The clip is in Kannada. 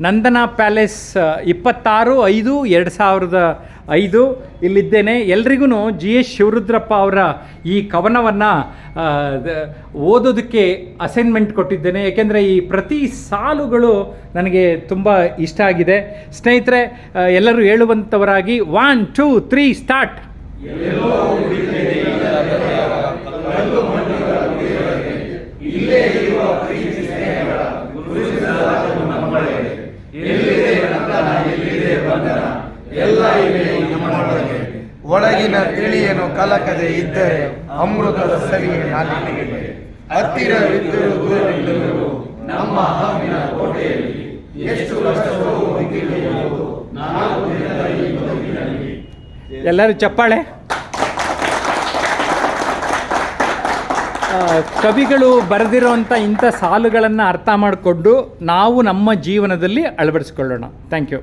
ನಂದನ ಪ್ಯಾಲೇಸ್ ಇಪ್ಪತ್ತಾರು, ಐದು, ಎರಡು ಸಾವಿರದ ಐದು. ಇಲ್ಲಿದ್ದೇನೆ. ಎಲ್ರಿಗೂ ಜಿ ಎಸ್ ಶಿವರುದ್ರಪ್ಪ ಅವರ ಈ ಕವನವನ್ನು ಓದೋದಕ್ಕೆ ಅಸೈನ್ಮೆಂಟ್ ಕೊಟ್ಟಿದ್ದೇನೆ. ಏಕೆಂದರೆ ಈ ಪ್ರತಿ ಸಾಲುಗಳು ನನಗೆ ತುಂಬ ಇಷ್ಟ ಆಗಿದೆ. ಸ್ನೇಹಿತರೆ ಎಲ್ಲರೂ ಹೇಳುವಂಥವರಾಗಿ ಒನ್ ಟೂ ತ್ರೀ ಸ್ಟಾರ್ಟ್ ಒಳಗಿನ ತಿಳಿಯನು ಕಲಕದೆ ಇದ್ದರೆ ಅಮೃತದ ಸವಿಯೇ ನಾಲಿಗೆ ಹತ್ತಿರವಿದ್ದರೂ ನಮ್ಮ ಹಾವಿನ ಕೋಟೆಯಲ್ಲಿ ಎಷ್ಟು ದಿಗಿಲುವುದು ನಾಲ್ಕು ದಿನದ ಈ ಬದುಕಿನಲ್ಲಿ ಎಲ್ಲರೂ ಚಪ್ಪಾಳೆ? ಕವಿಗಳು ಬರೆದಿರೋಂಥ ಇಂಥ ಸಾಲುಗಳನ್ನು ಅರ್ಥ ಮಾಡಿಕೊಂಡು ನಾವು ನಮ್ಮ ಜೀವನದಲ್ಲಿ ಅಳವಡಿಸ್ಕೊಳ್ಳೋಣ. Thank you